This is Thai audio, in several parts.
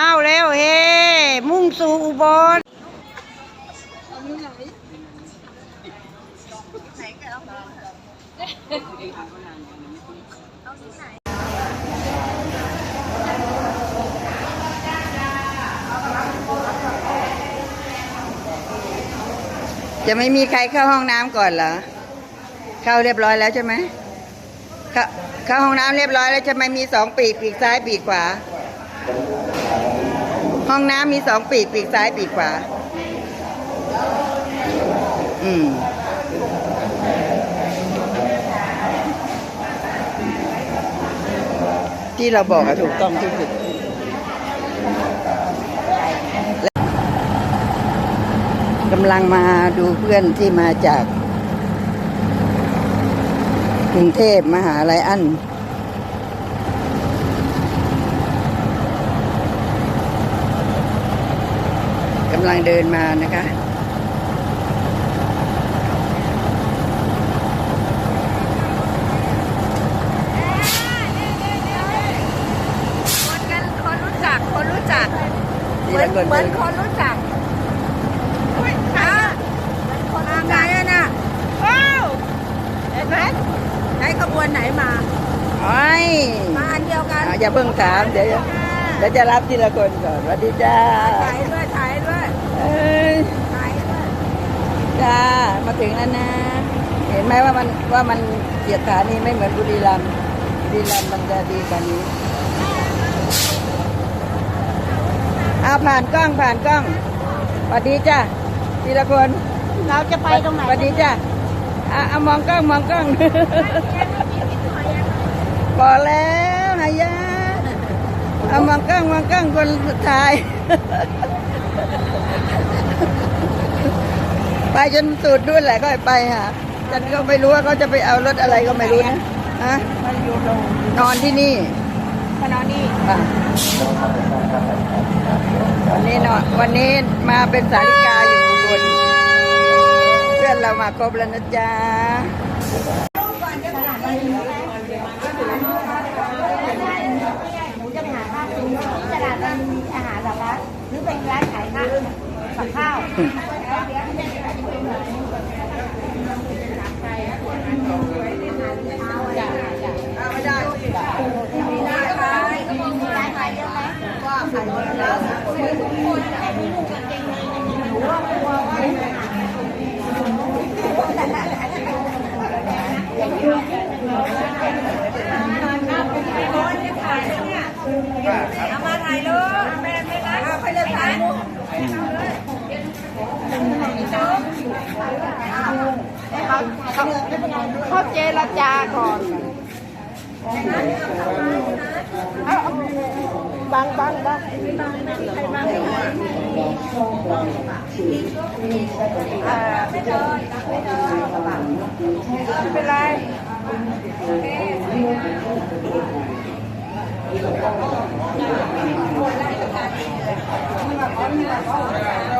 อ้าวเร็วเฮ้มุ่งสู่อุบลจะไม่มีใครเข้าห้องน้ำก่อนเหรอ เข้าเรียบร้อยแล้วใช่ไหมเข้าเข้าห้องน้ำเรียบร้อยแล้วจะไม่มีสองปีกปีกซ้ายปีกขวา ห้องน้ำมีสองปีก ปีกซ้ายปีกขวา อืมที่เราบอกอะถูกต้องที่สุดกำลังมาดูเพื่อนที่มาจากกรุงเทพมหาลัยอันำลังเดินมานะคะ คนกันคนรู้จักคนรู้จักทีละคนเหมือนคนรู้จักอุ้ยค่ะคนไงอะน่ะว้าวเห็นไหมใช้ขบวนไหนมาโอ้ยมาอันเดียวกันอะอย่าเพิ่งถามเดี๋ยวเดี๋ยวจะรับทีละคนก่อนสวัสดีจ้า จ้า มาถึงแล้วนะ เห็นไหมว่ามันว่ามันเกียรติฐานีไม่เหมือนบุรีรัมย์บุรีรัมย์มันจะดีกว่านี้เอาผ่านกล้องผ่านกล้องสวัสดีจ้าทีละคนเราจะไปตรงไหนสวัสดีจ้าอะเอามองกล้องมองกล้องบอกแล้วหายาเอามองกล้องมองกล้องคนสุดท้าย ไปจนสุดด้วยแหละก็ไปหาฉันก็ไม่รู้ว่าเขาจะไปเอารถอะไรก็ไม่รู้นะฮะมันอยู่ตรงนอนที่นี่มานอนนี่อะวันนี้นอนวันนี้มาเป็นสาริกาอยู่อุบนเพื่อนเรามาครบแล้วนะจ๊ะหนูจะไปหาข้าวกินที่ตลาดมันมีอาหารแบบว่าหรือเป็นร้าน ขายข้าวกับข้าวเอามาถ่ายรูปแม่ไม่ได้เอาไปเลยถ่ายรูป เขาเจรจาก่อนเอาเอาบังบังบังใครบังอ่าไม่เป็นไรหนู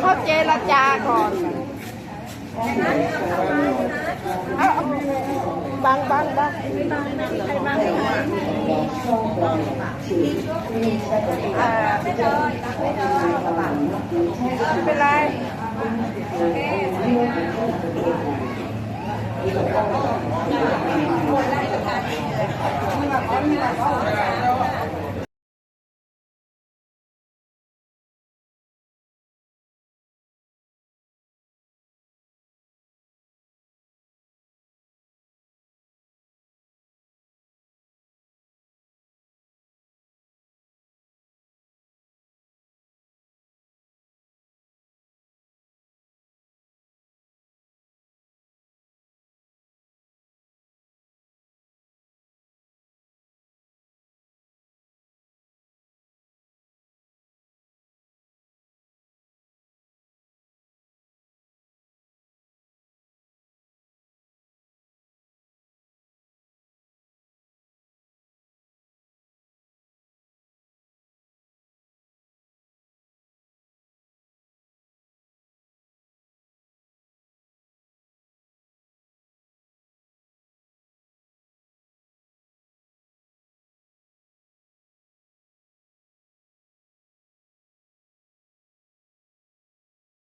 เขาเจรจาก่อนเอาเอาบังบังบังใครบังไม่เป็นไร